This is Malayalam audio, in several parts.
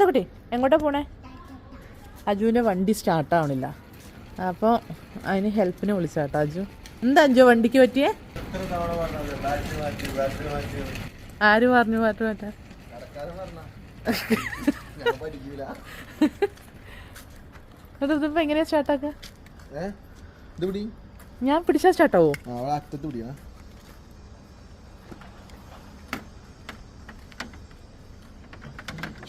രണ്ടാമത്തെ കുട്ടി? എങ്ങോട്ടാ പോണേ? അജുവിന്റെ വണ്ടി സ്റ്റാർട്ട് ആവണില്ല. അപ്പോൾ അതിന് ഹെൽപ്പിന് വിളിച്ചാട്ടോ അജു. എന്താ അജു വണ്ടിക്ക് പറ്റിയേ? എത്ര തവണ പറഞ്ഞത് ബാറ്ററി മാറ്റി ആര് പറഞ്ഞു പാട്ട് ഇതിപ്പോൾ എങ്ങനെയാ സ്റ്റാർട്ടാക്കുക ഞാൻ പിടിച്ചാ സ്റ്റാർട്ടാവോ അറ്റത്ത് പിടിയാ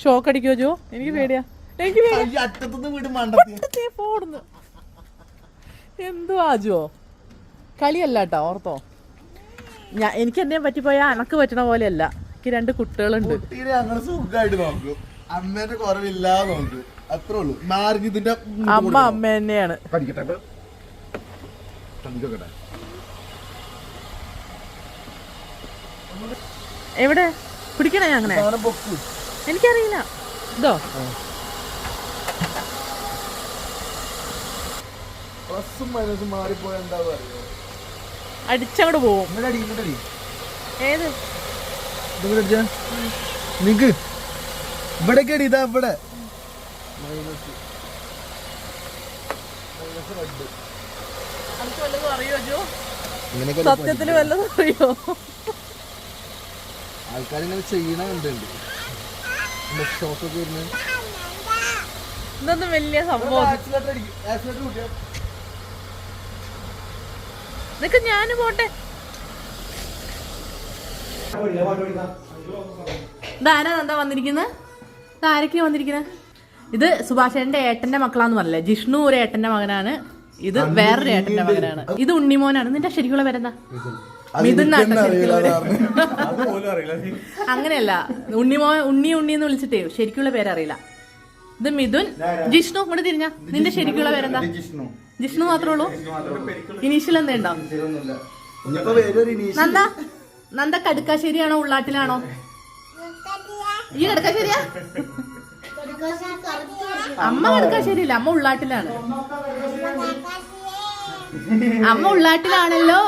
ഷോക്ക് അടിക്കോ ജോ? എനിക്ക് പേടിയാ. എനിക്ക് പോടുന്നു എന്തുവാ ജോ? കളിയല്ല കേട്ടോ ഓർത്തോ? ഞാൻ എനിക്ക് എന്നെ പറ്റിപ്പോയാ അനക്ക് പറ്റണ പോലെയല്ല. എനിക്ക് രണ്ട് കുട്ടികളുണ്ട്. അമ്മേന്റെ കുറവില്ലാതെ നോക്കും. അത്രേ ഉള്ളൂ. അമ്മ അമ്മ തന്നെയാണ്. എവിടെ? പിടിക്കണേ അങ്ങനെ? എനിക്കറിയില്ല. ഇതോ. പ്ലസും മൈനസും മാറിപ്പോയ എന്താ അറിയോ? അടിച്ചങ്ങോട്ട് പോവും. ഏത്? നിക്ക്. അടി ഇതാ ഇവിടെ. മൈനസ്. മൈനസ് റെഡ് അനക്ക് വല്ലതും അറിയോ അജു? ഇങ്ങനെയൊക്കെ സത്യത്തിൽ വല്ലതും അറിയോ? ആൾക്കാരിങ്ങനെ ചെയ്യണ കണ്ടുണ്ട് ഇതൊന്നും വലിയ സംഭവം നിനക്ക് ഞാൻ പോട്ടെ. ഇതാരാ എന്താ വന്നിരിക്കുന്നത് ഇത് ആരൊക്കെയാ വന്നിരിക്കുന്നത് ഇത് സുഭാഷേന്റെ ഏട്ടന്റെ മക്കളാന്ന് പറഞ്ഞില്ലേ? ജിഷ്ണു ഒരു ഏട്ടന്റെ മകനാണ്. ഇത് വേറൊരു ഏട്ടന്റെ മകനാണ്. ഇത് ഉണ്ണിമോനാണ്. നിന്റെ ശരിക്കുള്ള പേരെന്താ? അങ്ങനെയല്ല. ഉണ്ണിമോ ഉണ്ണി ഉണ്ണി എന്ന് വിളിച്ചിട്ടേ ശരിക്കുള്ള പേരറിയില്ല. ഇത് മിഥുൻ ജിഷ്ണു ഇവിടെ തിരിഞ്ഞ. നിന്റെ ശരിക്കുള്ള പേരെന്താ? ജിഷ്ണു. മാത്രമേ ഉള്ളൂ? ഇനീഷ്യൽ എന്താ ഉണ്ടോ? നന്ദ നന്ദ കടുക്കാശ്ശേരിയാണോ ഉള്ളാട്ടിലാണോ? ഈ കടുക്കാശ്ശേരിയാ? അമ്മ കടുക്കാശ്ശേരിയില്ല? അമ്മ ഉള്ളാട്ടിലാണ്. അമ്മ ഉള്ളാട്ടിലാണല്ലോ.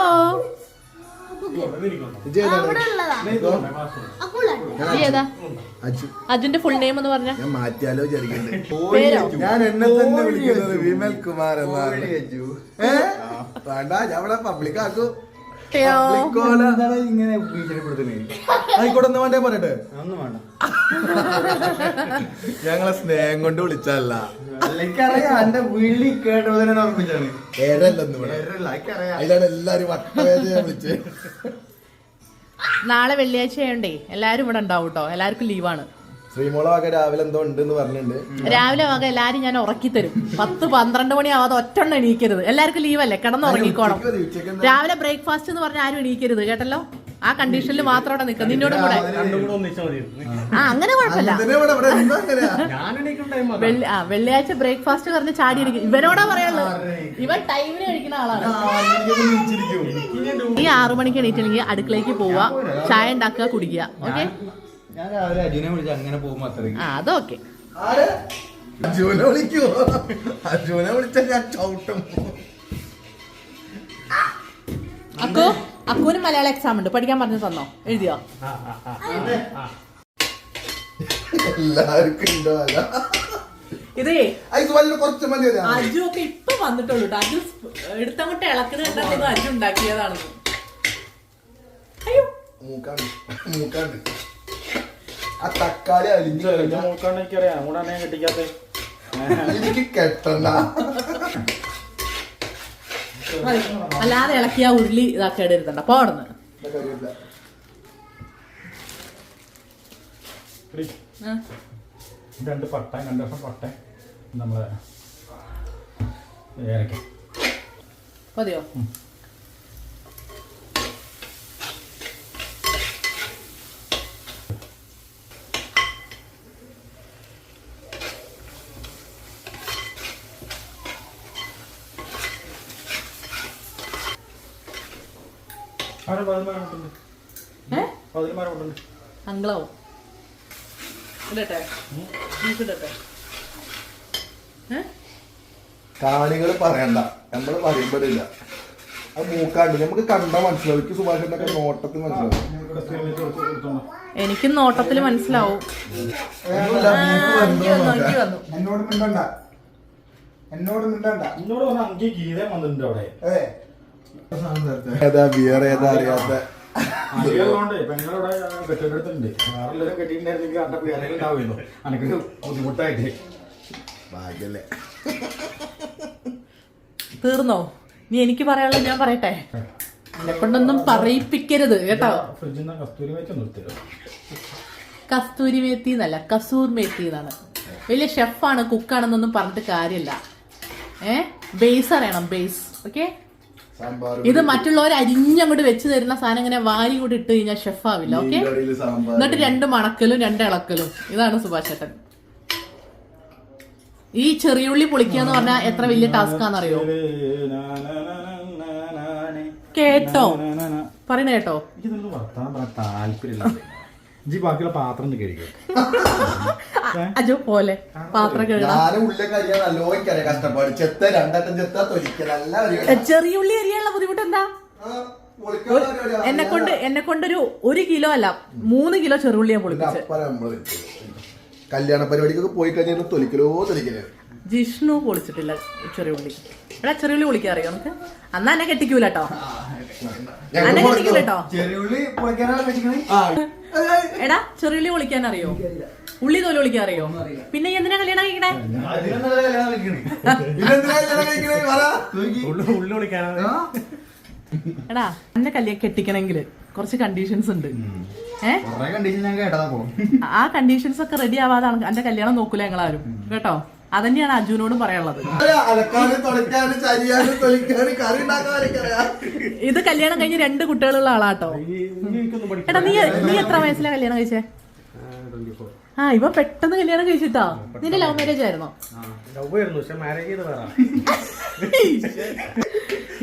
അജുന്റെ ഫുൾ നെയിം എന്ന് പറഞ്ഞ? ഞാൻ മാറ്റിയാലോ വിചാരിക്കുന്നുണ്ട്. ഞാൻ എന്നെ തന്നെ വിളിക്കുന്നത് വിമൽ കുമാർ എന്നാണ്? വേണ്ട ഞാൻ ഇവിടെ പബ്ലിക് ആക്കും. ഇങ്ങനെ ആയിക്കോട്ടെ ഒന്ന് വേണ്ടേ പറയട്ടെ? ഒന്നും വേണ്ട. ഞങ്ങളെ സ്നേഹം കൊണ്ട് വിളിച്ചല്ല എനിക്കറിയാം എന്റെ വിളി കേട്ടത് തന്നെ ഓർമ്മിച്ചാണ് അതിലാണ് എല്ലാരും വിളിച്ച്. നാളെ വെള്ളിയാഴ്ച ആയോണ്ടേ എല്ലാരും ഇവിടെ ഉണ്ടാവും കേട്ടോ എല്ലാവർക്കും ലീവാണ് ശ്രീമോള വക രാവിലെ എന്തോ ഉണ്ടെന്ന് പറഞ്ഞിട്ടുണ്ട്. രാവിലെ വക എല്ലാരും ഞാൻ ഉറക്കി തരും പത്ത് പന്ത്രണ്ട് മണി ആവാതെ ഒറ്റണ്ണം എണീക്കരുത്. എല്ലാവർക്കും ലീവല്ലേ കിടന്ന് ഉറങ്ങിക്കോണം? രാവിലെ ബ്രേക്ക്ഫാസ്റ്റ് എന്ന് പറഞ്ഞാൽ ആരും എണീക്കരുത് കേട്ടല്ലോ? ആ കണ്ടീഷനിൽ മാത്രം അവിടെ നിൽക്കാം നിന്നോട് കൂടെ. ആ. അങ്ങനെ കുഴപ്പമില്ല. ആ വെള്ളിയാഴ്ച ബ്രേക്ക്ഫാസ്റ്റ് പറഞ്ഞ് ചാടി ഇരിക്കും. ഇവനോടാ പറയാനുള്ളത് ഇവൻ ടൈമിന് കഴിക്കുന്ന ആളാണ്. ഈ ആറു മണിക്ക് എണീറ്റില്ലെങ്കിൽ അടുക്കളയ്ക്ക് പോവുക. ചായ ഉണ്ടാക്കുക കുടിക്കുക. ഓക്കെ? ഞാൻ രാവിലെ അജുനെ വിളിച്ച് അങ്ങനെ പോകുമ്പോ അത്രയും ആ അതൊക്കെ. വിളിച്ചാൽ ഞാൻ ചവിട്ടും. അക്കു അക്കുവിന് മലയാളം എക്സാം ഉണ്ട്. പഠിക്കാൻ പറഞ്ഞു തന്നോ? എഴുതിയോ? എല്ലാവർക്കും ഇതേ. കുറച്ച് മതി അജു ഒക്കെ ഇപ്പൊ വന്നിട്ടുള്ളൂ ട്ടോ. അജു എടുത്തങ്ങോട്ട് ഇളക്കുന്ന കണ്ടത് അജു ഉണ്ടാക്കിയതാണ് അയ്യോ. മൂക്കാണ്ട്. മൂക്കാണ്ട്. ആ തക്കാളി അലിഞ്ഞു കഴിഞ്ഞാൽ നോക്കാണ്ട് എനിക്കറിയാം. അങ്ങോട്ടാണ് ഞാൻ കെട്ടിക്കാത്ത. എനിക്ക് കെട്ടണ്ട. അല്ലാതെ ഇളക്കിയ ഉരുളി ഇതാക്കി ഇടരുതണ്ട പോടന്ന്. രണ്ട് പട്ട രണ്ട് വർഷം പട്ട. നമ്മളെ ഏലക്ക. മതിയോ? അങ്കളാവും. ഇടട്ടെ. ഇടട്ടെ. ഏ? കാണികൾ പറയണ്ട. നമ്മൾ പറയുമ്പോഴില്ല അത് മൂക്കാണ്ട് നമുക്ക് കണ്ട മനസ്സിലാവും. എനിക്ക് സുഭാഷിന്റെ നോട്ടത്തിൽ മനസ്സിലാവും. എനിക്കും നോട്ടത്തിൽ മനസ്സിലാവും. എന്നോട് മിണ്ടണ്ട. എന്നോട് മിണ്ടണ്ട. എന്നോട് ഗീതം വന്നിട്ടുണ്ട് അവിടെ. അതെ ഏതാ ബിയർ ഏതാ അറിയാത്ത? തീർന്നോ? നീ എനിക്ക് പറയാനുള്ള ഞാൻ പറയട്ടെ? എന്നെ കൊണ്ടൊന്നും പറയിപ്പിക്കരുത് കേട്ടോ. ഫ്രിഡ്ജിൽ നിന്ന് കസ്തൂരി മേത്തി എന്നല്ല കസൂർ മേത്തി എന്നാണ്. വലിയ ഷെഫാണ് കുക്കാണെന്നൊന്നും പറഞ്ഞിട്ട് കാര്യമില്ല. ഏ? ബേസ് അറിയണം ബേസ് ഓക്കെ ഇത് മറ്റുള്ളവർ അരിഞ്ഞങ്ങോട്ട് വെച്ച് തരുന്ന സാധനം ഇങ്ങനെ വാരി കൂടി ഇട്ട് കഴിഞ്ഞാൽ ഷെഫ് ആവില്ല ഓക്കെ? എന്നിട്ട് രണ്ട് മണക്കലും രണ്ട് ഇളക്കലും. ഇതാണ് സുഭാഷ് ചേട്ടൻ ഈ ചെറിയുള്ളി പൊളിക്കുക എന്ന് പറഞ്ഞാൽ എത്ര വലിയ ടാസ്ക് ആണെന്നറിയോ കേട്ടോ? പറയണ കേട്ടോ? താല്പര്യമില്ല. ഇജ്ജി ബാക്കിയുള്ള പാത്രം കഴിക്കും അജോ പോലെ പാത്രം കഴുകാം. പരിപാടി ചെറിയുള്ളി അരിയാനുള്ള ബുദ്ധിമുട്ട് എന്താ എന്നെ കൊണ്ട് എന്നെ കൊണ്ടൊരു ഒരു കിലോ അല്ല മൂന്ന് കിലോ ചെറുള്ളിയാ പൊളിക്കുന്നത്. കല്യാണ പരിപാടിക്കൊക്കെ പോയി കഴിഞ്ഞാൽ തൊലിക്കലോ തൊലിക്കലോ. ജിഷ്ണു പൊളിച്ചിട്ടില്ല ചെറിയുള്ളി എടാ ചെറിയുള്ളി പൊളിക്കാൻ അറിയോ നമുക്ക്? അന്ന് എന്നെ കെട്ടിക്കൂല കേട്ടോ എന്നെ കെട്ടിക്കൂല കേട്ടോ എടാ ചെറിയുള്ളി പൊളിക്കാൻ അറിയോ? ഉള്ളി തോൽ പൊളിക്കാൻ അറിയോ? പിന്നെ ഈ എന്തിനാ കല്യാണം കഴിക്കണേ? എടാ എന്നെ കല്യാണം കെട്ടിക്കണമെങ്കിൽ കുറച്ച് കണ്ടീഷൻസ് ഉണ്ട്. ഏ? കൊറേ കണ്ടീഷൻ ഞാൻ കേട്ടതാ പോ ആ കണ്ടീഷൻസ് ഒക്കെ റെഡി ആവാതെ എന്റെ കല്യാണം നോക്കൂല ഞങ്ങളാരും. കേട്ടോ? അതന്നെയാണ് അജുനോട് പറയാനുള്ളത്. ഇത് കല്യാണം കഴിഞ്ഞ് രണ്ട് കുട്ടികളുള്ള ആളാട്ടോ. എടാ നീ നീ എത്ര വയസ്സിലാ കല്യാണം കഴിച്ചേ? ആ ഇവ പെട്ടെന്ന് കല്യാണം കഴിച്ചിട്ടാ? നിന്റെ ലവ് മാരേജ് ആയിരുന്നോ?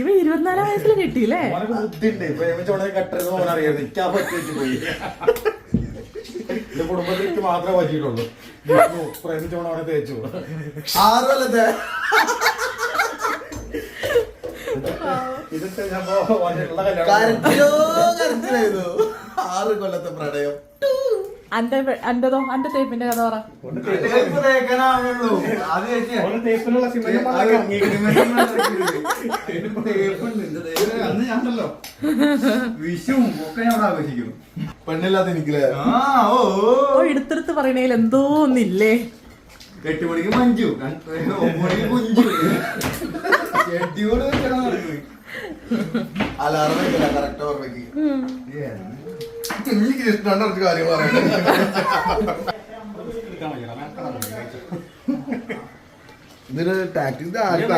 ഇവ ഇരുപത്തിനാലാം വയസ്സിൽ കിട്ടിയില്ലേ? എനിക്ക് എന്റെ കുടുംബത്തിലേക്ക് മാത്രമേ പറ്റിയിട്ടുള്ളൂ പ്രേമിച്ചോണം അവിടെ തേച്ചു ആറല്ലേ ഇതൊക്കെ ഞാൻ കല്യാണം ആറ് കൊല്ലത്തെ പ്രണയം അന്റെ അന്റതോ അന്റെ തേപ്പിന്റെ കഥ പറ. വിഷുവും ഒക്കെ ഞാൻ ആഘോഷിക്കുന്നു. പെണ്ണില്ലാത്ത എനിക്കില്ലേ? ഓ എടുത്തെടുത്ത് പറയണേൽ എന്തോ ഒന്നില്ലേ? എട്ട് മണിക്ക് മഞ്ജു. രണ്ട് ഒമ്പത് മണിക്ക് കുഞ്ചു. ഷെഡ്യൂൾ വെക്കണം നടക്കുന്നത് അലാറം കറക്റ്റ് ഓർമ്മയ്ക്ക് എനിക്ക് കൃഷ്ണന്റെ കുറച്ച് കാര്യം പറയണ്ടേ ഇതിന് ടാക്ടിക്സ് ആർക്കും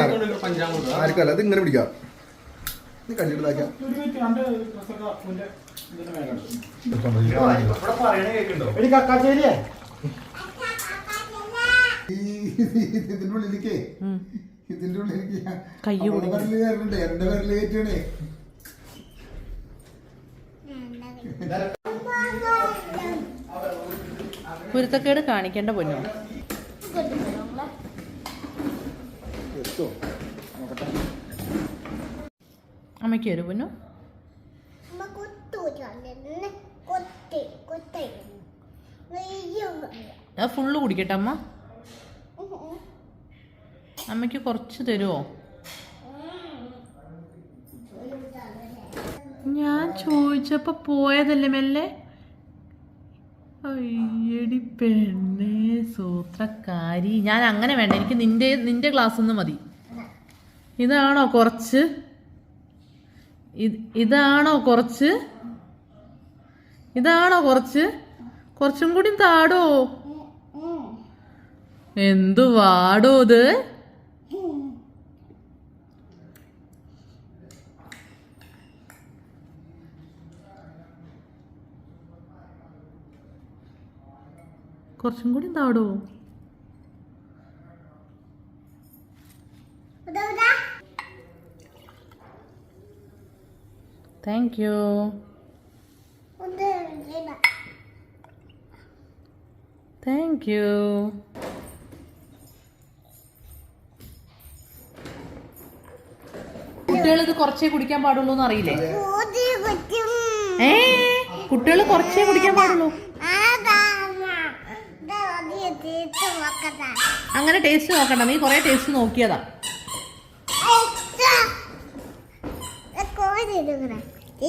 ആർക്കല്ല ഇത് ഇങ്ങനെ പിടിക്കാം. നീ കണ്ടിട്ടാക്കാം ഇതിന്റെ ഉള്ളിലേക്ക്. ഇതിന്റെ ഉള്ളിലേക്ക് എന്റെ വിരൽ കയറ്റണേ കുരുത്തക്കേട് കാണിക്കേണ്ട പൊന്നോ? അമ്മയ്ക്ക് ഒരു പൊന്നു ഫുള്ള് കുടിക്കട്ടെ അമ്മ? അമ്മയ്ക്ക് കുറച്ച് തരുമോ ഞാൻ ചോദിച്ചപ്പോ പോയതല്ലേ മെല്ലെ? അയ്യടി പെണ്ണേ സൂത്രക്കാരി. ഞാൻ അങ്ങനെ വേണ്ട എനിക്ക് നിന്റെ നിന്റെ ക്ലാസ് ഒന്ന് മതി. ഇതാണോ കുറച്ച്? ഇതാണോ കുറച്ച്? ഇതാണോ കുറച്ച്? കുറച്ചും കൂടി താടോ. എന്തു വാടോ ഇത്? കുറച്ചും കൂടി താടോ താങ്ക് യു താങ്ക് യു കുട്ടികൾ ഇത് കുറച്ചേ കുടിക്കാൻ പാടുള്ളൂ എന്ന് അറിയില്ലേ ഏ? കുട്ടികൾ കുറച്ചേ കുടിക്കാൻ പാടുള്ളൂ. അങ്ങനെ ടേസ്റ്റ് നോക്കണ്ട. നീ കൊറേ ടേസ്റ്റ് നോക്കിയതാ.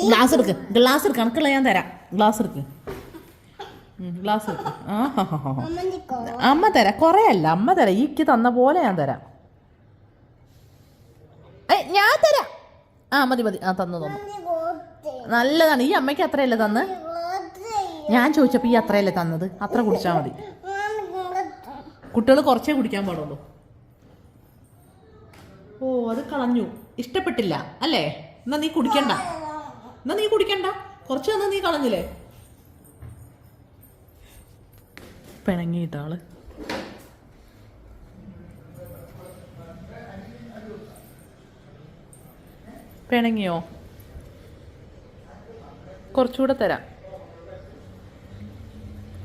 ഗ്ലാസ് എടുക്ക്. ഗ്ലാസ് എടുക്ക്. കണക്കുള്ള ഞാൻ തരാം. ഗ്ലാസ് എടുക്ക്. ഗ്ലാസ് എടുക്ക്. ആ ഹാ ഹാ ഹാ അമ്മ തരാം. കുറേ അല്ല. അമ്മ തരാം. ഈക്ക് തന്ന പോലെ ഞാൻ തരാം. ഞാൻ തരാം. ആ മതി മതി. ആ തന്നു തന്നു. നല്ലതാണ്. ഈ അമ്മയ്ക്ക് അത്രയല്ലേ തന്ന്? ഞാൻ ചോദിച്ചപ്പോൾ ഈ അത്രയല്ലേ തന്നത്? അത്ര കുടിച്ചാ മതി. കുട്ടികൾ കുറച്ചേ കുടിക്കാൻ പാടുള്ളൂ. ഓ അത് കളഞ്ഞു. ഇഷ്ടപ്പെട്ടില്ല അല്ലേ? എന്നാ നീ കുടിക്കണ്ട. എന്നാ നീ കുടിക്കണ്ട. കുറച്ച് തന്നാ നീ കളഞ്ഞില്ലേ? പിണങ്ങിയിട്ടാൾ. പിണങ്ങിയോ? കുറച്ചുകൂടെ തരാം.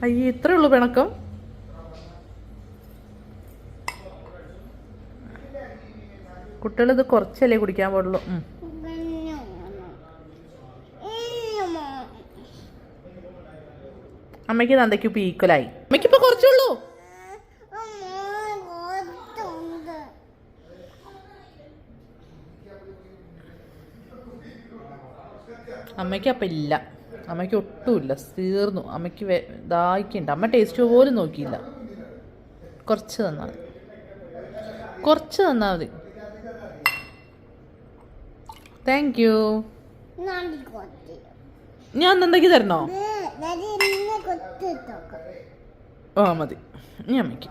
അയ്യേ ഇത്രേ ഉള്ളൂ പിണക്കം. കുട്ടികൾ ഇത് കുറച്ചല്ലേ കുടിക്കാൻ പാടുള്ളൂ. അമ്മയ്ക്ക് നന്ദയ്ക്ക് ഇപ്പൊ ഈക്വലായി അമ്മയ്ക്ക് ഇപ്പൊ കുറച്ചുള്ളൂ അമ്മയ്ക്ക് അപ്പം ഇല്ല. അമ്മയ്ക്ക് ഒട്ടുമില്ല തീർന്നു. അമ്മയ്ക്ക് ദാഹിക്കുന്നുണ്ട് അമ്മ ടേസ്റ്റ് പോലും നോക്കിയില്ല. കുറച്ച് തന്നാൽ മതി. കുറച്ച് തന്നാൽ മതി. താങ്ക് യു ഞാൻ എന്തെങ്കിലും തരണോ? ആ മതി. ഞാൻ അമ്മയ്ക്ക്.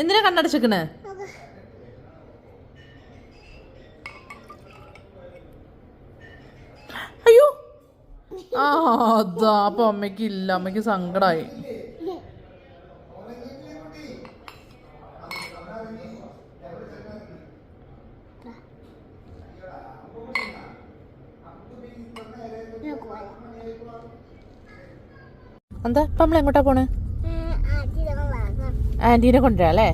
എന്തിനാ കണ്ണടച്ചിക്കണേ? അയ്യോ. ആ അതാ. അപ്പൊ അമ്മയ്ക്ക് ഇല്ല അമ്മയ്ക്ക് സങ്കടായി. എന്താ? ഇപ്പൊ നമ്മൾ എങ്ങോട്ടാ പോണേ? ആന്റീനെ കൊണ്ടുവരാ അല്ലേ?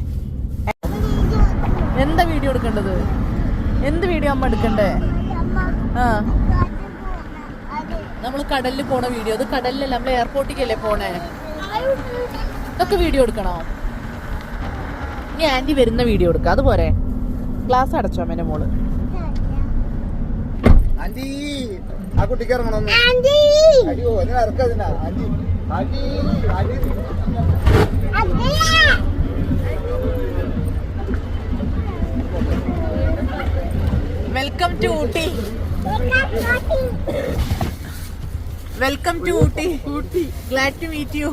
എന്താ വീഡിയോ എടുക്കേണ്ടത്? എന്ത് വീഡിയോ അമ്മ എടുക്കണ്ടേ? ആ. നമ്മൾ കടലിൽ പോണ വീഡിയോ. അത് കടലിലല്ല നമ്മൾ എയർപോർട്ടിക്കല്ലേ പോണേ? ഇതൊക്കെ വീഡിയോ എടുക്കണോ? ഇനി ആന്റി വരുന്ന വീഡിയോ എടുക്കാം. അതുപോലെ ക്ലാസ് അടച്ചോ അമ്മേന്റെ മോൾ? ആന്റി. ആ കുട്ടിക്ക് ഇറങ്ങണം അയ്യോ അതിന്. ഇറക്കതിനാ aunty aunty. Aunty welcome to Ooty. Welcome to Ooty. Ooty. Glad to meet you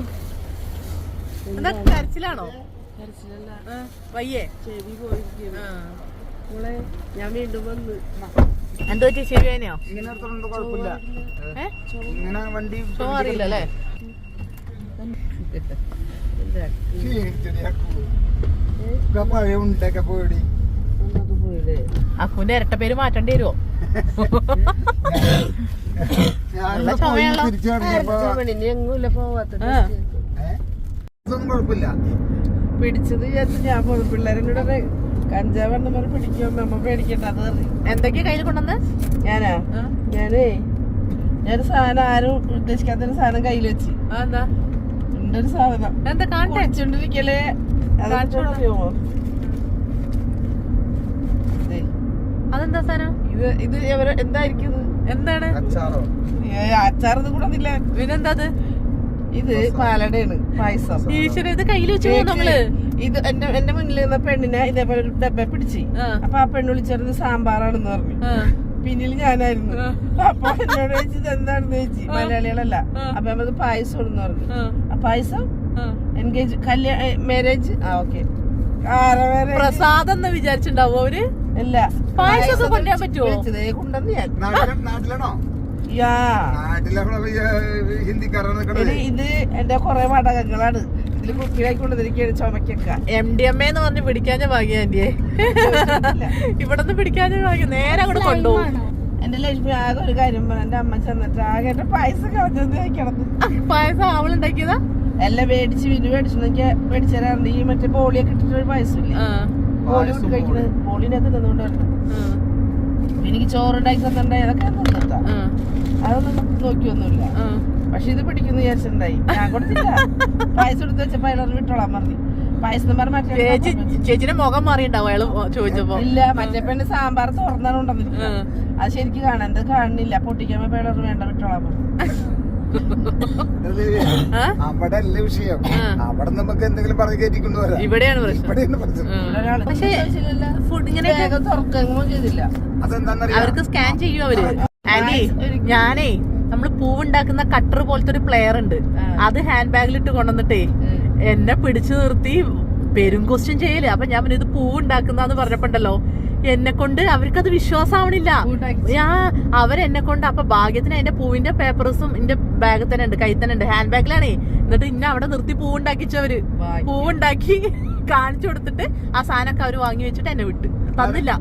എന്താ കരച്ചിലാണോ? കരച്ചിലല്ല. വയ്യേ. പോയി ഞാൻ വീണ്ടും വന്ന്. എന്തോ ശരി ഇങ്ങനെ എടുത്തോണ്ട് കുഴപ്പമില്ല. ഇങ്ങനെ വണ്ടി അറിയില്ല അല്ലേ? അക്കുവിന്റെ ഇരട്ട പേര് മാറ്റേണ്ടി വരുമോ പിടിച്ചത് ഞാൻ പിള്ളേരെ പിള്ളേരും പറഞ്ഞ് പിടിക്കുമ്പോ അത് എന്തൊക്കെയാ കയ്യിൽ കൊണ്ടുവന്ന്? ഞാനാ? സാധനം ആരും ഉദ്ദേശിക്കാത്ത ഒരു സാധനം കയ്യിൽ വെച്ച്. ആ, എന്താ? സാധനം. അതെന്താ സാധനം? ഇത് ഇത് എന്തായിരിക്കും എന്താണ്? അച്ചാറോ ഏ, അച്ചാറൊന്നും കൂടെ പിന്നെന്താ ഇത് പാലടയാണ് പായസം. ഈശ്വര ഇത് കയ്യിൽ വെച്ച് നമ്മൾ? ഇത് എന്റെ എന്റെ മുന്നിൽ നിന്ന പെണ്ണിനെ ഇതേപോലെ ഒരു ഡബ്ബ പിടിച്ച്. ആ. അപ്പൊ ആ പെണ്ണ് വിളിച്ചത് സാമ്പാറാണെന്ന് പറഞ്ഞു. പിന്നിൽ ഞാനായിരുന്നു. അപ്പൊ എന്നോട് ചോദിച്ചത് എന്താണെന്ന് ചോദിച്ചു? മലയാളികളല്ല. അപ്പൊ അത് പായസം എന്ന് പറഞ്ഞു. ആ. പായസം? എൻഗേജ് കല്യാണ മാരേജ് ആ ഓക്കെ പ്രസാദം എന്ന് വിചാരിച്ചിണ്ടാവോ അവർ? ഇല്ല. പായസം കൊണ്ടുവരാൻ പറ്റുമോ? കൊണ്ടുവന്ന് ഞാൻ. നാട്ടില- നാട്ടിലാണോ? ഇത് എന്റെ കൊറേ വാടകങ്ങളാണ് ഇതിൽ കുപ്പിയിലാക്കി കൊണ്ടുവന്നിരിക്കുകയാണ് ചുമക്കൊക്കെ എം ഡി എം എന്ന് പറഞ്ഞ് പിടിക്കാഞ്ഞ ഭാഗ്യ ആന്റിയെ ഇവിടെ നിന്ന് പിടിക്കാഞ്ഞ ഭാഗ്യം. നേരെ അങ്ങോട്ട് കൊണ്ടുപോകും. എന്റെ ലക്ഷ്മി ആകെ ഒരു കാര്യം പറഞ്ഞു എന്റെ അമ്മ ചെന്നിട്ട് ആകെ എന്റെ പായസം കളഞ്ഞത് കിടന്നു. പായസം അവളുണ്ടാക്കിയതാ? എല്ലാം മേടിച്ച് വിനു മേടിച്ചു മേടിച്ചു തരാറുണ്ട് ഈ മറ്റേ ബോളിയൊക്കെ ഇട്ടിട്ട് ഒരു പായസം ഇല്ലേ കൊണ്ട് കഴിക്കുന്നത് ബോളിനകത്ത് നിന്നുകൊണ്ടായിരുന്നു എനിക്ക് ചോറുണ്ടാക്കി ഉണ്ടായിക്കൊണ്ടേ അതൊക്കെ നിന്നിട്ടാ ആ, അതൊന്നും നോക്കിയൊന്നുമില്ല. പക്ഷെ ഇത് പിടിക്കുന്നു വിചാരിച്ചിട്ടുണ്ടായി. ഞാൻ കൊടുത്തില്ല. പായസം എടുത്ത് വെച്ചപ്പോ അയാളോട് വിട്ടോളാൻ പറഞ്ഞു. പായസം ചേച്ചിന്റെ മുഖം മാറിണ്ടാവും അയാൾ ചോദിച്ചപ്പോ. ഇല്ല മറ്റേ പെണ്ണ് സാമ്പാർ തുറന്നാണ് ഉണ്ടെന്നില്ല അത് ശരിക്കും കാണാൻ കാണുന്നില്ല. പൊട്ടിക്കാൻ പേടർ വേണ്ട വിട്ടോളാം പറഞ്ഞു? അവിടെ അല്ല വിഷയം? അവിടെ നമുക്ക് എന്തെങ്കിലും പറഞ്ഞു കയറ്റിക്കൊണ്ട് വരാം. ഇവിടെയാണ് പ്രശ്നം. ഇവിടെയാണ് പ്രശ്നം. ഇവിടെ പക്ഷേ ഫുഡ് ഇങ്ങനെ അതെന്താന്നറിയാം? അവർക്ക് സ്കാൻ ചെയ്യും അവർ. ആന്റി ഞാനേ നമ്മൾ പൂവുണ്ടാക്കുന്ന കട്ടർ പോലത്തെ ഒരു പ്ലെയർ ഉണ്ട്. അത് ഹാൻഡ് ബാഗിലിട്ട് കൊണ്ടുവന്നിട്ടേ എന്നെ പിടിച്ചു നിർത്തി പെരും ക്വസ്റ്റ്യൻ ചെയ്യൽ. അപ്പൊ ഞാൻ പിന്നെ ഇത് പൂവുണ്ടാക്കുന്ന പറഞ്ഞപ്പോണ്ടല്ലോ എന്നെ കൊണ്ട് അവർക്കത് വിശ്വാസമാവണില്ല. ഞാൻ അവരെന്നെ കൊണ്ട് അപ്പൊ ഭാഗ്യത്തിന് എന്റെ പൂവിന്റെ പേപ്പേഴ്സും എന്റെ ബാഗ് തന്നെ ഉണ്ട് കൈ തന്നെ ഉണ്ട്. ഹാൻഡ് ബാഗിലാണേ എന്നിട്ട് ഇന്ന അവിടെ നിർത്തി പൂവുണ്ടാക്കിച്ചവര്. പൂവുണ്ടാക്കി കാണിച്ചു കൊടുത്തിട്ട് ആ സാധനമൊക്കെ അവർ വാങ്ങി വെച്ചിട്ട് എന്നെ വിട്ടു. തന്നില്ല.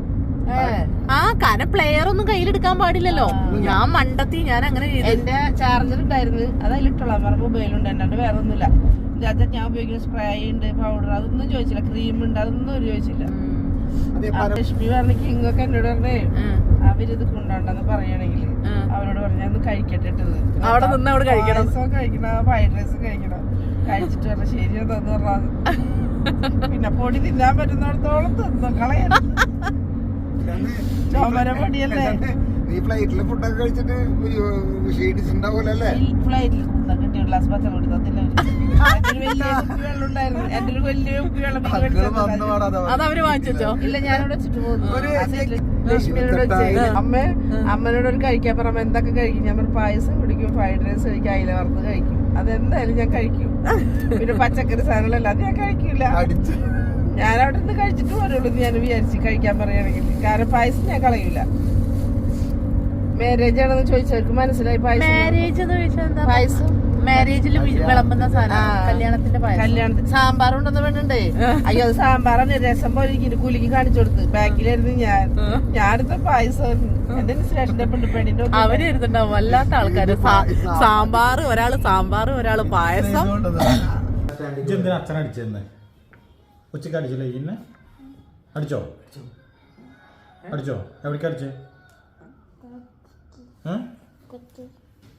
ആ കാരണം പ്ലെയർ ഒന്നും കയ്യിലെടുക്കാൻ പാടില്ലല്ലോ. ഞാൻ മണ്ടത്തി ഞാൻ അങ്ങനെ എന്റെ ചാർജർ ഉണ്ടായിരുന്നു അതായിട്ടുള്ള മൊബൈലുണ്ട് എന്നാണ്ട് എന്നെ വേറെ ഒന്നുമില്ല ഞാൻ ഉപയോഗിക്കുന്ന സ്പ്രേ ഉണ്ട് പൗഡർ അതൊന്നും ചോദിച്ചില്ല. ക്രീം ഉണ്ട് അതൊന്നും ചോദിച്ചില്ല. ലക്ഷ്മി പറഞ്ഞ കിങ്ങൊക്കെ എന്നോട് പറഞ്ഞേ അവരിത് കൊണ്ടോണ്ടെന്ന് പറയണെങ്കിൽ അവരോട് പറഞ്ഞ ഒന്ന് കഴിക്കട്ടെ അവിടെ നിന്ന് അവിടെ കഴിക്കണം. കഴിക്കണം ഫ്രൈഡ് റൈസ് കഴിക്കണം. കഴിച്ചിട്ട് പറഞ്ഞ ശരി തന്നു പറഞ്ഞത് പിന്നെ പൊടി തിന്നാൻ പറ്റുന്നിടത്തോളം തിന്നു കളയണം ചോമര പൊടിയല്ലേ? നീ ഫ്ലൈറ്റിൽ ഫുഡൊക്കെ കഴിച്ചിട്ട് ക്ഷീണിച്ചിട്ടുണ്ടാവൂലല്ലേ ഫ്ലൈറ്റിൽ കിട്ടിയ ഗ്ലാസ് പച്ച കൂടി തന്നില്ല. എന്റെ ഒരു വലിയ കുപ്പി വെള്ളം ഉണ്ടായിരുന്നു എന്റെ ഒരു വലിയ കുപ്പി വെള്ളം എനിക്ക് മേടിച്ച് തന്നില്ല. അത് അവർ വാങ്ങിച്ചോ ഇല്ല ഞാനിവിടെ വെച്ചിട്ട് പോകുന്നു. ലക്ഷ്മിയോട് അമ്മ അമ്മനോട് ഒരു കഴിക്കാൻ പറഞ്ഞ എന്തൊക്കെ കഴിക്കും? ഞാൻ പറഞ്ഞു പായസം കുടിക്കും ഫ്രൈഡ് റൈസ് കഴിക്കും അയില വറുത്ത് കഴിക്കും. അതെന്തായാലും ഞാൻ കഴിക്കും. പിന്നെ പച്ചക്കറി സാധനങ്ങളല്ല അത് ഞാൻ കഴിക്കില്ല ഞാൻ അവിടെ നിന്ന് കഴിച്ചിട്ട് വരുള്ളൂ ഞാൻ വിചാരിച്ചു കഴിക്കാൻ പറയുകയാണെങ്കിൽ. കാരണം പായസം ഞാൻ കളയില്ല മാരേജ് ആണെന്ന് ചോദിച്ചവർക്ക് മനസ്സിലായി പായസം പായസം മാരേജിൽ വിളമ്പുന്ന സാധനം. കല്യാണത്തിന്റെ പായസം. കല്യാണത്തിന് സാമ്പാർ ഉണ്ടെന്ന് വേണ്ടേ അയ്യോ അത് സാമ്പാറാണ്. രസം പോലെ ഇരിക്കുന്നു കുലുക്കി കാണിച്ചു കൊടുത്ത്. ബാക്കിലായിരുന്നു ഞാൻ. ഞാനിപ്പോ പായസം. എന്റെ ഇൻസ്പിറേഷന്റെ പെണ്ണ് പെണ്ണിന്റെ ഒന്നും അവർ ഇരുന്നുണ്ടാവും വല്ലാത്ത ആൾക്കാര്. സാമ്പാർ ഒരാൾ സാമ്പാർ ഒരാൾ പായസം. അച്ഛൻ അടിച്ചെന്ന് ഉച്ചയ്ക്ക് അടിച്ചില്ലേ ഇന്ന്? അടിച്ചോ? അടിച്ചോ? എവിടേക്ക് അടിച്ചേ?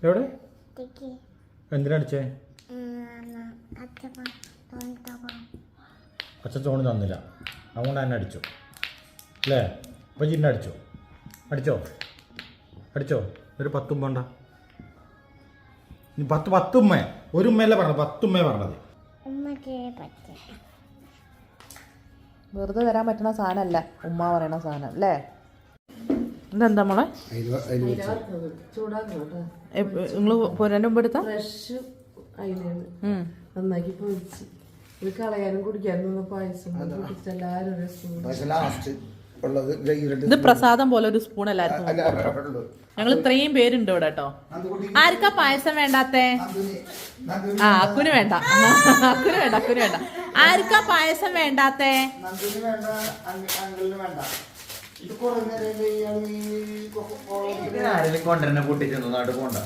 എവിടെ? എന്തിനാ അടിച്ചേ? അച്ഛൻ തോണി തന്നില്ല. അതുകൊണ്ട് തന്നെ അടിച്ചു. അല്ലേ? അപ്പം ചിന്ന അടിച്ചു? അടിച്ചോ? അടിച്ചോ? ഒരു പത്തും വേണ്ട. പത്ത് പത്തുമ്മ. ഒരു ഉമ്മയല്ലേ പറഞ്ഞത്. പത്തുമ്മേ പറഞ്ഞത്. വെറുതെ തരാൻ പറ്റുന്ന സാധനമല്ല. ഉമ്മ പറയണ സാധനം അല്ലേ? ഇതെന്താ മോളെ? നിങ്ങൾ പോരാന്റെ മുമ്പ് എടുത്താ ഫ്രഷ് അയിലാണ്. നന്നാക്കി പൊരിച്ച്. ഇത് കളയാനും കുടിക്കാനും ഒന്നും പായസം എല്ലാവരും ഒരു സ്പൂൺ ഇത് പ്രസാദം പോലെ ഒരു സ്പൂൺ എല്ലാവർക്കും ഞങ്ങൾ ഇത്രയും പേരുണ്ട് ഇവിടെ കേട്ടോ. ആർക്കാ പായസം വേണ്ടാത്തേ? ആ അക്കുന് വേണ്ട. അക്കുന് വേണ്ട അക്കുന് വേണ്ട. ആർക്കാ പായസം വേണ്ടാത്തേ? ഇത് കുറെ നേരം ഇയാൾ ഈ കൊ- കൊ- ആരെങ്കിലും കൊണ്ടുവരുന്ന പൊട്ടിച്ചെന്നു നാട്ട് പോണ്ട.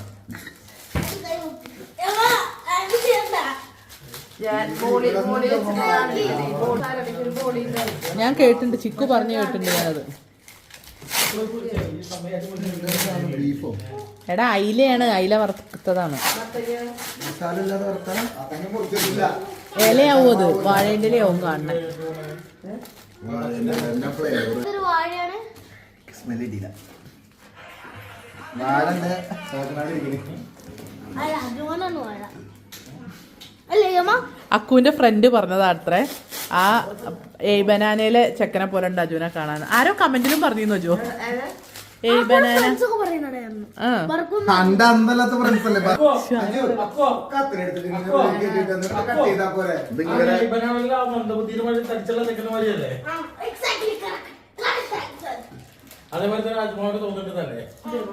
ഞാൻ കേട്ടിട്ടുണ്ട് ചിക്കു പറഞ്ഞു കേട്ടിട്ടുണ്ട് ഞാനത്. എടാ അയിലയാണ് അയില വറുത്തതാണ്. ഇലയാവും അത് വാഴേന്റെ ഇലയാവും കാണണേ സ്മെൽ വാഴന്റെ അക്കുവിന്റെ ഫ്രണ്ട് പറഞ്ഞതാത്രേ. ആ ഏ ബനാനയിലെ ചെക്കനെ പോലെ ഉണ്ട് അജുവിനെ കാണാൻ. ആരോ കമന്റിലും പറഞ്ഞിരുന്നു അജു. ഏയ് ബനാന അതേപോലെ തന്നെ അജ്മോനോട്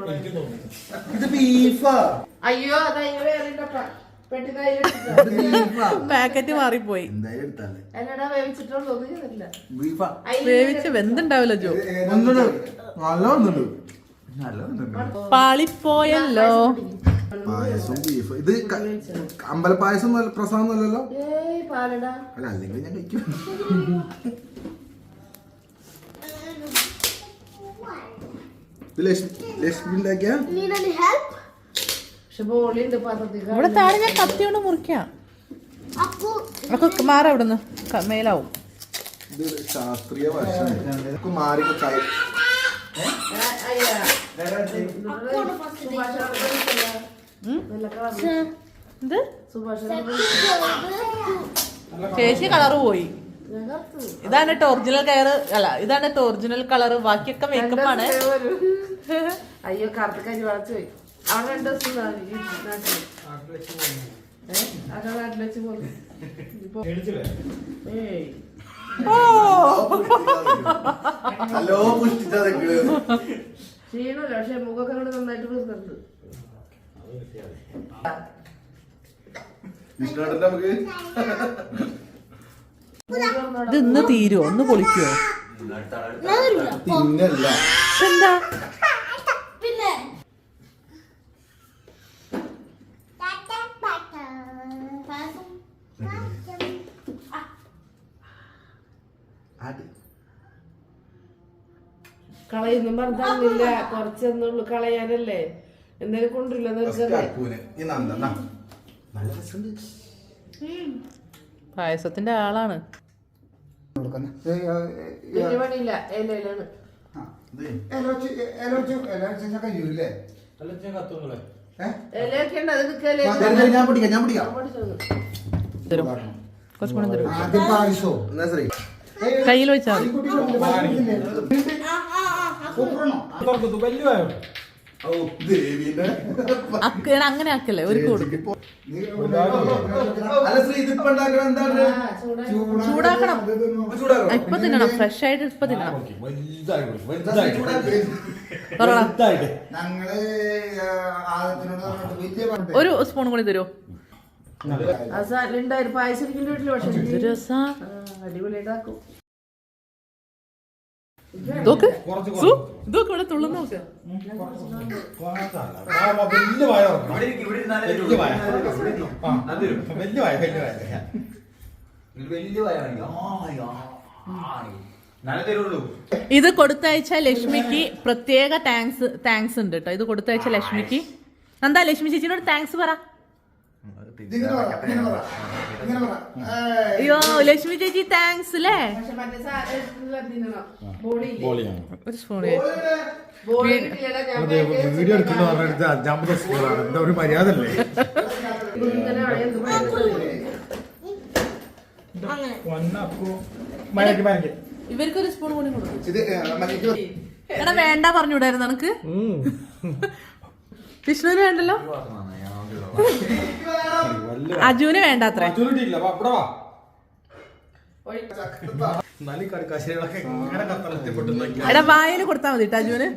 എനിക്ക് തോന്നുന്നു ഇത് ബീഫാ അയ്യോ അതായത് വേറെ പാക്കറ്റ് മാറിപ്പോയി. വേവിച്ച് വെന്തുണ്ടാവില്ല ജോ. പാളിപ്പോയല്ലോ. പായസം ബീഫ്. ഇത് അമ്പലപ്പായസം പ്രസാദം അല്ലല്ലോ ഏയ് പാലടാ. അല്ല അല്ലെങ്കിൽ ഞാൻ കഴിക്കും. ലക്ഷ്മി ഉണ്ടാക്കിയ? ഇവിടെ താഴെ ഞാൻ കത്തി കൊണ്ട് മുറിക്കാം. അതൊക്കെ മാറാം ഇവിടുന്ന് മേലാവും. ശാസ്ത്രീയ ഭാഷ മാറി ചേച്ചി കളറ് പോയി. ഇതാണ് കേട്ടോ ഒറിജിനൽ കയറ് അല്ല ഇതാണ് കേട്ടോ ഒറിജിനൽ കളറ് ബാക്കിയൊക്കെ മേക്കപ്പാണ് ആണ്. അയ്യോ കറുത്ത കരി വളച്ചു പോയി. അവിടെ രണ്ട് ദിവസം നാട്ടിൽ? അവിടെ നാട്ടിൽ വെച്ച് ഇപ്പൊ ഏയ്. ഹലോ ക്ഷീണമല്ല പക്ഷെ മുഖമൊക്കെ അങ്ങോട്ട് നന്നായിട്ട് നമുക്ക് ഇത് ഇന്ന് തീരുമോ ഒന്ന് പൊളിക്കുവോ? പിന്നല്ല എന്താ Pindah. അടി കളയൊന്നും പറഞ്ഞില്ല. കുറച്ചെന്നുള്ളു കളയാനല്ലേ? എന്തേലും കൊണ്ടില്ല പായസത്തിന്റെ ആളാണ്. പണിയില്ല ഇലയിലാണ് ഞാൻ പിടിക്കാം ഞാൻ പിടിക്കാം. തരും. കയ്യിൽ വെച്ചാൽ അങ്ങനെ ആക്കല്ലേ ഒരു കൊടുക്കും ചൂടാക്കണം. ഇപ്പൊ തിന്നണം. ഫ്രഷ് ആയിട്ട് ഇപ്പൊ തിന്നണം. ഒരു സ്പൂൺ കൂടി തരുമോ സാരിലുണ്ടായിരുന്നു പായസം ഇരിക്കുന്ന വീട്ടിൽ പക്ഷെ എന്ത് രസാ. ആ, അടിപൊളിയായിട്ടാക്കും. ഇതൊക്കെ? സു, ഇതൊക്കെ ഇവിടെ നോക്ക്. ഇത് കൊടുത്തയച്ച ലക്ഷ്മിക്ക് പ്രത്യേക താങ്ക്സ് താങ്ക്സ് ഉണ്ട് കേട്ടോ ഇത് കൊടുത്തയച്ച ലക്ഷ്മിക്ക്. എന്താ ലക്ഷ്മി ചേച്ചിനോട് താങ്ക്സ് പറ ഇങ്ങനെ പറ, ഇങ്ങനെ പറ, ഇങ്ങനെ പറ. ഏയ്. അയ്യോ ലക്ഷ്മി ചേച്ചി താങ്ക്സ് അല്ലേ ഒരു സ്പൂൺ വീഡിയോ എടുക്കുന്ന അഞ്ചാമത്തെ സ്കൂളാണ് എന്താ ഒരു മര്യാദ അല്ലേ? ഇങ്ങനെ എന്ത് പറയുന്നത് മഴയ്ക്ക് മഴയ്ക്ക് ഇവർക്ക് ഒരു സ്പൂൺ കൂടി കൊടുക്കും. എടാ വേണ്ട പറഞ്ഞൂടായിരുന്നു നിനക്ക്. വിഷ്ണുവിന് വേണ്ടല്ലോ? അജുവിന് വേണ്ടാത്രേ. എടാ വായൽ കൊടുത്താ മതി കേട്ടോ അജുവിന്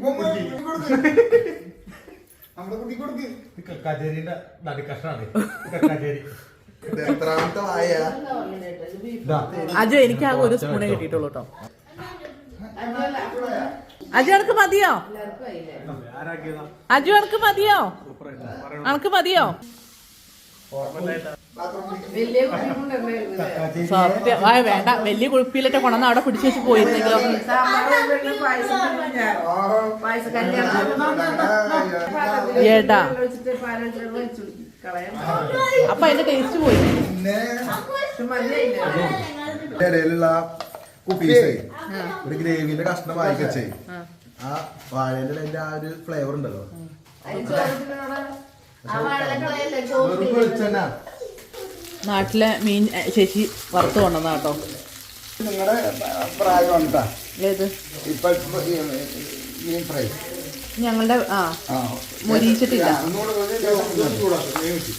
വായ? അജു എനിക്കാകെ ഒരു സ്പൂണേ കിട്ടിയിട്ടുള്ളൂ കേട്ടോ അജു അനക്ക് മതിയോ? അജു അനക്ക് മതിയോ? അനക്ക് മതിയോ? സത്യം. ആ വേണ്ട. വലിയ കുഴപ്പമില്ലട്ടെ കൊണ്ടുവന്ന് അവിടെ പിടിച്ചു വെച്ച് പോയിരുന്നെങ്കിലോ ഏട്ടാ. അപ്പൊ അതിന്റെ ടേസ്റ്റ് പോയി. ഒരു ഗ്രേവിന്റെ കഷ്ണം വായിക്കച്ചേ ആ. വാഴേന്റെ അതിന്റെ ആ ഒരു ഫ്ലേവർ ഉണ്ടല്ലോ. വെറും വെളിച്ചെണ്ണ നാട്ടിലെ മീൻ ചേച്ചി വറുത്ത് കൊണ്ടുവന്ന കേട്ടോ. നിങ്ങളുടെ പ്രായമാണ് കേട്ടാ ഏത്? ഇപ്പൊ ഇപ്പൊ ഈ മീൻ ഫ്രൈ. ഞങ്ങളുടെ ആ ആ മൊരിയിച്ചിട്ടില്ല. ഒന്നുകൂടെ ചൂടാക്കും.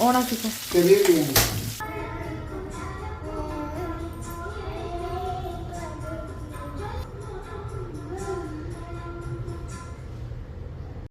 ഓണാക്കിക്കോ. ചെറിയ മീൻ